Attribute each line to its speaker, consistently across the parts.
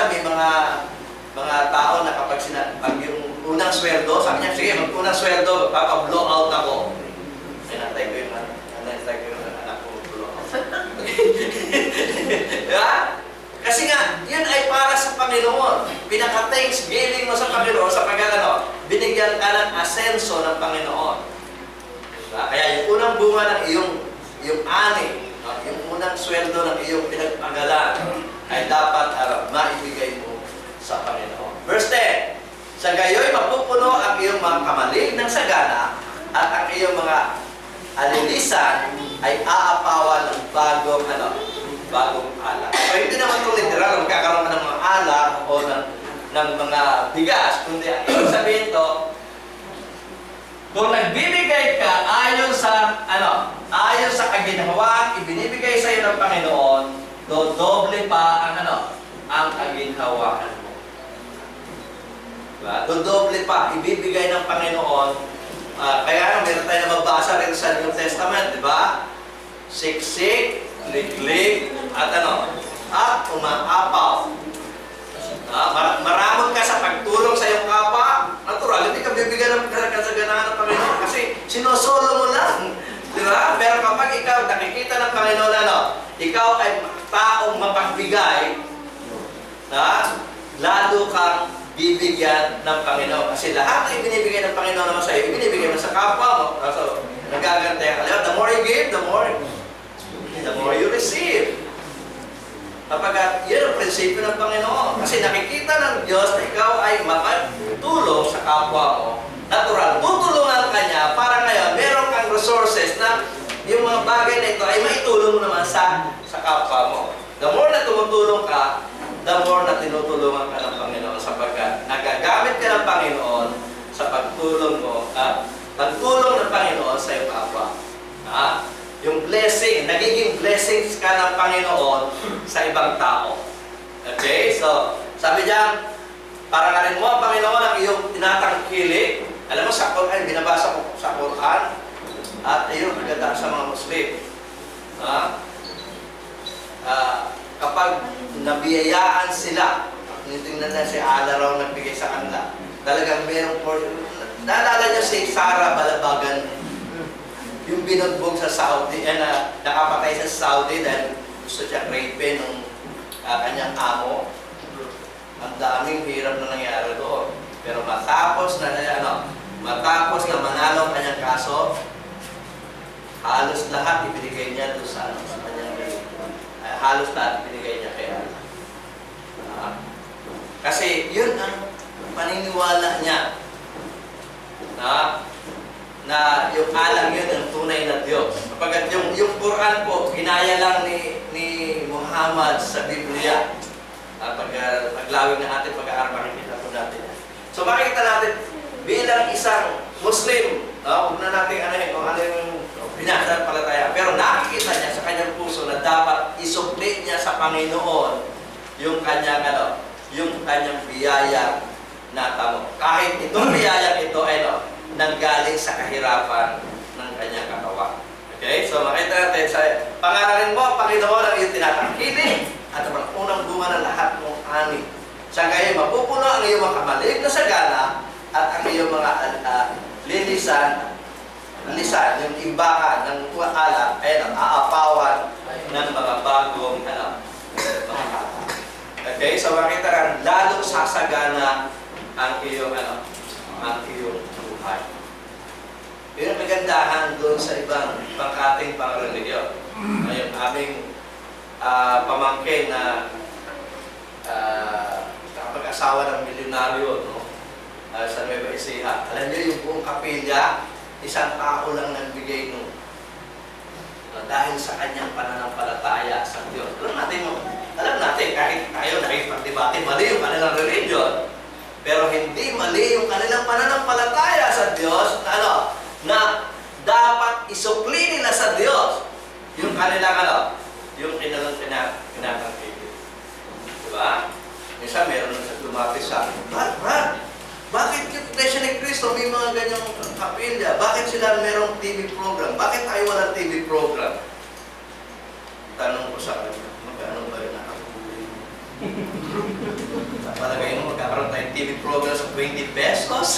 Speaker 1: minsan may mga mga tao na kapag sina, pag yung unang sweldo, sabi niya, sige, mag unang sweldo, papa-blow out ako. Sinatay ko yung anak, sinatay ko yung anak ko, blow out. Diba? Kasi nga, yun ay para sa Panginoon. Pinaka-thanksgiving mo sa Panginoon sa pagkakano, binigyan ka ng asenso ng Panginoon. Diba? Kaya yung unang bunga ng iyong, yung ani, yung unang sweldo ng iyong pinagpagalan, ay dapat uh, maibigay mo sa Panginoon. Verse 10, Sa gayoy mapupuno ang iyong mga kamalig ng sagana at ang iyong mga alilisan ay aapawan ng bagong ano, bagong alak. So hindi naman ito literal, magkakaroon ka ng mga alak o ng, ng mga bigas, kundi ang ibig sabihin ito, kung nagbibigay ka ayon sa ano, ayon sa kaginhawang ibinibigay sa iyo ng Panginoon, dodoble pa ang ano, ang kaginhawaan mo. Diba? Dodoble pa ibibigay ng Panginoon. Ah, kaya meron tayo na mabasa rin sa New Testament, di ba? Siksik, liklik, at ano? At umaapaw. Ah, mar- maramot ka sa pagtulong sa iyong kapwa, natural, hindi ka bibigyan ng kasaganahan ng Panginoon kasi sinosolo mo lang. Di ba? Pero kapag ikaw nakikita ng Panginoon ano, ikaw ay taong mapagbigay, na lalo kang bibigyan ng Panginoon. Kasi lahat na ibinibigay ng Panginoon naman sa iyo, ibinibigay mo sa kapwa mo. So, nagagantay ka. The more you give, the more, the more you receive. Kapag yun ang prinsipyo ng Panginoon. Kasi nakikita ng Diyos na ikaw ay makatulong sa kapwa mo. Natural, tutulungan ka niya para ngayon meron kang resources na yung mga bagay na ito ay maitulong mo naman sa, sa kapwa mo. The more na tumutulong ka, the more na tinutulungan ka ng Panginoon sapagkat nagagamit ka ng Panginoon sa pagtulong mo at pagtulong ng Panginoon sa iyong kapwa. Ha? Yung blessing, nagiging blessings ka ng Panginoon sa ibang tao. Okay? So, sabi diyan, para rin mo ang Panginoon ang iyong tinatangkili. Alam mo, sa Quran, binabasa ko sa Quran, at ayun, maganda sa mga Muslim. Ha? Ah, kapag nabiyayaan sila, tingnan na si Ala raw nagbigay sa kanila, talagang merong portion. Naalala niyo si Sarah Balabagan, yung binugbog sa Saudi, eh, na nakapatay sa Saudi dahil gusto siya rape ng ah, kanyang amo. Ang daming hirap na nangyari doon. Pero matapos na ano, matapos na manalo ang kanyang kaso, halos lahat ibinigay niya doon sa, ano, sa kanyang ay, halos lahat ibinigay niya kay. Ah, kasi yun ang paniniwala niya na na yung alang yun ang tunay na Diyos. Kapag yung, yung Quran po, ginaya lang ni, ni Muhammad sa Biblia. Uh, pag, uh, paglawin na ating pag-aaral, makikita po natin. So makikita natin, bilang isang Muslim, no, huwag na natin ano yun, kung ano yung pinanampalataya. Pero nakikita niya sa kanyang puso na dapat isubmit niya sa Panginoon yung kanyang ano, yung kanyang biyaya na tamo. Kahit itong biyaya ito ay no, nanggaling sa kahirapan ng kanyang katawan. Okay? So makita natin sa pangaralin mo, ang Panginoon ang iyong tinatangkiling at ang unang bunga ng lahat mong ani. Sa gayon, mapupuno ang iyong mga kamalig na sagana at ang iyong mga uh, linisan, lisan, yung imbakan ng ala, ay ang aapawan ng mga bagong bata. Okay, so makita rin, lalong sasagana ang iyong ano, ang iyong buhay. Yun ang kagandahan doon sa ibang pangkating pangreligiyon. Ngayon, aming ah, pamangkin na uh, kapag-asawa ng milyonaryo, no? Ah, sa Nueva Ecija. Alam niyo yung buong kapilya, isang tao lang nagbigay no. Ah, dahil sa kanyang pananampalataya sa Diyos. Alam natin, mo, alam natin, kahit tayo nakipagdebate, mali yung kanilang religion, pero hindi mali yung kanilang pananampalataya sa Diyos na ano, na dapat isukli nila sa Diyos yung kanilang ano, yung kanilang pina, pinakakigil. Diba? Minsan meron nang sa lumapis sa akin, Brad, Brad, bakit yung Iglesia ni Cristo may mga ganyang kapilya? Bakit sila merong TV program? Bakit tayo walang TV program? Tanong ko sa kanya, magkano ba yung nakakuli mo? Palagay mo, magkakaroon tayong TV program sa 20 pesos.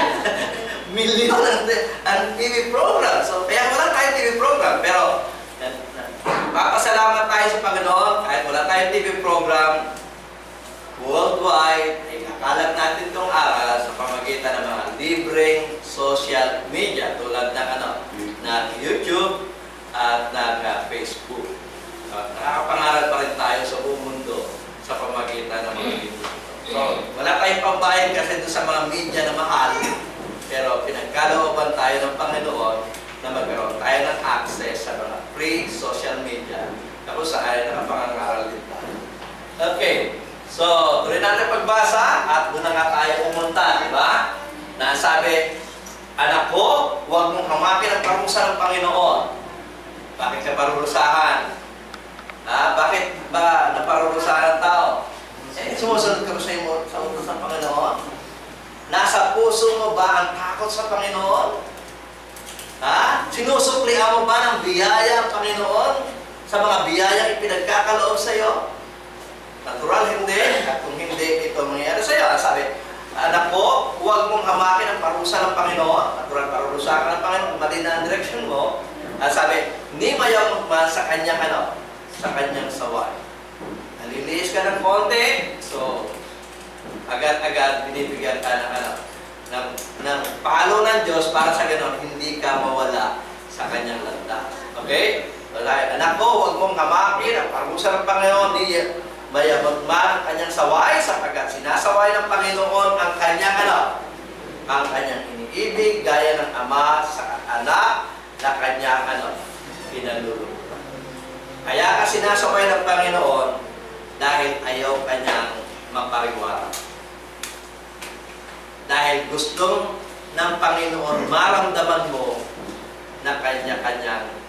Speaker 1: Milyon ang, ang TV program. So, kaya wala tayong TV program. Pero, na- na- papasalamat tayo sa Panginoon kahit wala tayong TV program worldwide, ay kakalat natin itong aral sa pamagitan ng mga libreng social media tulad ng ano, ng YouTube at ng uh, nakakapangaral pa rin tayo sa buong mundo sa pamagitan ng mga libro. So, wala tayong pambayad kasi doon sa mga media na mahal, pero pinagkalooban tayo ng Panginoon na magkaroon tayo ng access sa mga free social media na kung saan nakapangaral din tayo. Okay, so tuloy natin pagbasa at doon na nga tayo pumunta, di ba? Na sabi, Anak ko, huwag mong hamakin ang parusa ng Panginoon. Bakit ka parurusahan? Ah, bakit ba naparurusahan ang tao? Eh, sumusunod ka sa, imo, sa utos ng Panginoon? Nasa puso mo ba ang takot sa Panginoon? Ha? Sinusuklian mo ba ng biyaya ang Panginoon sa mga biyayang ipinagkakaloob sa iyo? Natural, hindi. At kung hindi ito mangyayari sa iyo, sabi, Anak ko, huwag mong parusa ng Panginoon. Natural, parurusa ka ng Panginoon kung mali na ang direksyon mo. At sabi, hindi mayaw man sa kanyang ano, sa kanyang saway. Naliliis ka ng konti, so agad-agad binibigyan ka ng ano, ng, ng palo ng Diyos para sa ganon, hindi ka mawala sa kanyang landas. Okay? Wala, anak ko, huwag mong hamakin ang parusa ng Panginoon, di mayabot man ang kanyang saway sapagkat sinasaway ng Panginoon ang kanyang ano, ang kanyang iniibig gaya ng ama sa anak na kanyang ano, pinalulungkot. Kaya ka sinasaway ng Panginoon dahil ayaw kanyang mapariwara. Dahil gustong ng Panginoon maramdaman mo na kanya-kanyang.